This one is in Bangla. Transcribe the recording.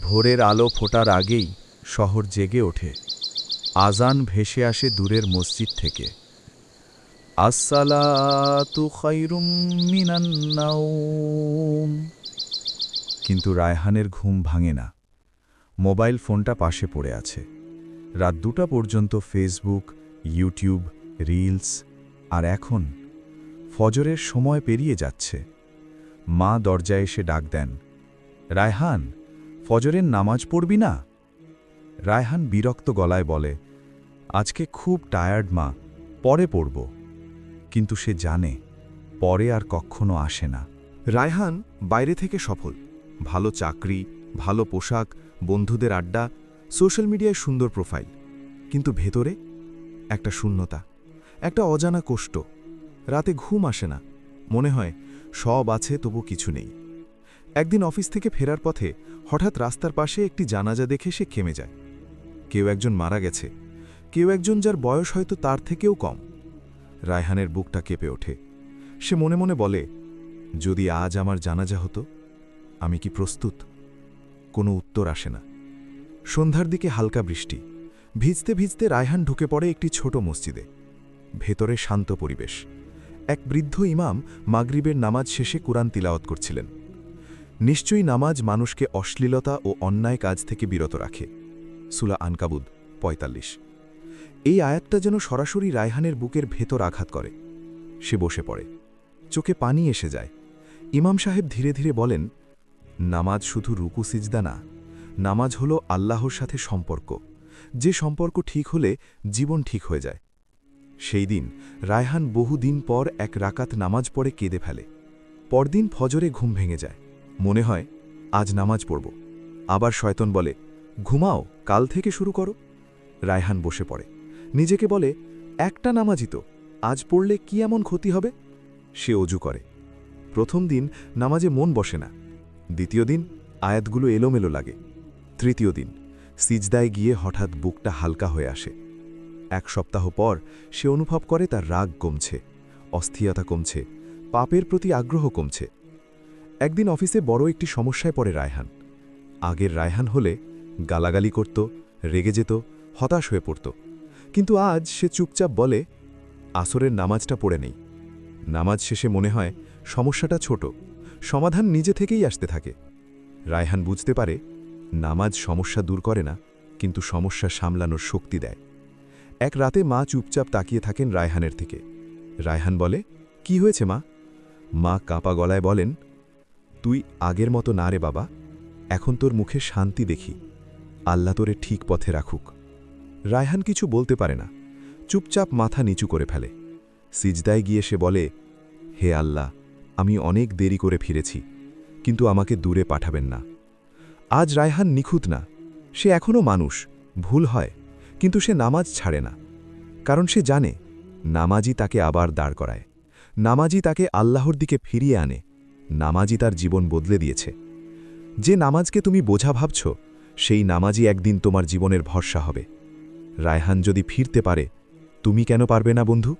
ভোরের আলো ফোটার আগেই শহর জেগে ওঠে। আজান ভেসে আসে দূরের মসজিদ থেকে। আসসালাতু কিন্তু রায়হানের ঘুম ভাঙে না। মোবাইল ফোনটা পাশে পড়ে আছে। রাত দুটা পর্যন্ত ফেসবুক, ইউটিউব, রিলস আর এখন ফজরের সময় পেরিয়ে যাচ্ছে। মা দরজায় এসে ডাক দেন, রায়হান ফজরের নামাজ পড়বি না? রায়হান বিরক্ত গলায় বলে, আজকে খুব টায়ার্ড মা, পরে পড়ব। কিন্তু সে জানে, পরে আর কখনো আসে না। রায়হান বাইরে থেকে সফল। ভালো চাকরি, ভালো পোশাক, বন্ধুদের আড্ডা, সোশ্যাল মিডিয়ায় সুন্দর প্রোফাইল। কিন্তু ভেতরে একটা শূন্যতা, একটা অজানা কষ্ট। রাতে ঘুম আসে না। মনে হয়, সব আছে তবু কিছু নেই। একদিন অফিস থেকে ফেরার পথে হঠাৎ রাস্তার পাশে একটি জানাজা দেখে সে থেমে যায়। কেউ একজন মারা গেছে। কেউ একজন যার বয়স হয়তো তার থেকেও কম। রায়হানের বুকটা কেঁপে ওঠে। সে মনে মনে বলে, যদি আজ আমার জানাজা হতো, আমি কি প্রস্তুত? কোনো উত্তর আসে না। সন্ধ্যার দিকে হালকা বৃষ্টি। ভিজতে ভিজতে রায়হান ঢুকে পড়ে একটি ছোট মসজিদে। ভেতরে শান্ত পরিবেশ। এক বৃদ্ধ ইমাম মাগরিবের নামাজ শেষে কুরআন তিলাওয়াত করছিলেন। নিশ্চয়ই নামাজ মানুষকে অশ্লীলতা ও অন্যায় কাজ থেকে বিরত রাখে। সুলা আনকাবুদ ৪৫ এই আয়াতটা যেন সরাসরি রায়হানের বুকের ভেতর আঘাত করে। সে বসে পড়ে। চোখে পানি এসে যায়। ইমাম সাহেব ধীরে ধীরে বলেন, নামাজ শুধু রুকু, সিজদা না। নামাজ হল আল্লাহর সাথে সম্পর্ক। যে সম্পর্ক ঠিক হলে জীবন ঠিক হয়ে যায়। সেই দিন রায়হান বহুদিন পর এক রাকাত নামাজ পড়ে কেঁদে ফেলে। পরদিন ফজরে ঘুম ভেঙে যায়। মনে হয়, আজ নামাজ পড়ব। আবার শয়তন বলে, ঘুমাও, কাল থেকে শুরু করো। রায়হান বসে পড়ে। নিজেকে বলে, একটা নামাজই তো, আজ পড়লে কি এমন ক্ষতি হবে? সে অজু করে। প্রথম দিন নামাজে মন বসে না। দ্বিতীয় দিন আয়াতগুলো এলোমেলো লাগে। তৃতীয় দিন সিজদায় গিয়ে হঠাৎ বুকটা হালকা হয়ে আসে। এক সপ্তাহ পর সে অনুভব করে তার রাগ কমছে, অস্থিরতা কমছে, পাপের প্রতি আগ্রহ কমছে। একদিন অফিসে বড় একটি সমস্যায় পড়ে রায়হান। আগের রায়হান হলে গালাগালি করত, রেগে যেত, হতাশ হয়ে পড়ত। কিন্তু আজ সে চুপচাপ বলে, আসরের নামাজটা পড়ে নেই। নামাজ শেষে মনে হয় সমস্যাটা ছোট, সমাধান নিজে থেকেই আসতে থাকে। রায়হান বুঝতে পারে, নামাজ সমস্যা দূর করে না, কিন্তু সমস্যা সামলানোর শক্তি দেয়। এক রাতে মা চুপচাপ তাকিয়ে থাকেন রায়হানের থেকে রায়হান বলে, কি হয়েছে মা? মা কাঁপা গলায় বলেন তুই আগের মতো না রে বাবা, এখন তোর মুখে শান্তি দেখি। আল্লাহ তোরে ঠিক পথে রাখুক। রায়হান কিছু বলতে পারে না। চুপচাপ মাথা নিচু করে ফেলে। সিজদায় গিয়ে সে বলে, হে আল্লাহ, আমি অনেক দেরি করে ফিরেছি, কিন্তু আমাকে দূরে পাঠাবেন না। আজ রায়হান নিখুঁত না। সে এখনও মানুষ, ভুল হয়, কিন্তু সে নামাজ ছাড়ে না। কারণ সে জানে নামাজি তাকে আবার দাঁড় করায়। নামাজি তাকে আল্লাহর দিকে ফিরিয়ে আনে। নামাজি তার জীবন বদলে দিয়েছে। যে নামাজকে তুমি বোঝা ভাবছ, সেই নামাজই একদিন তোমার জীবনের ভরসা হবে। রায়হান যদি ফিরতে পারে, তুমি কেন পারবে না বন্ধু?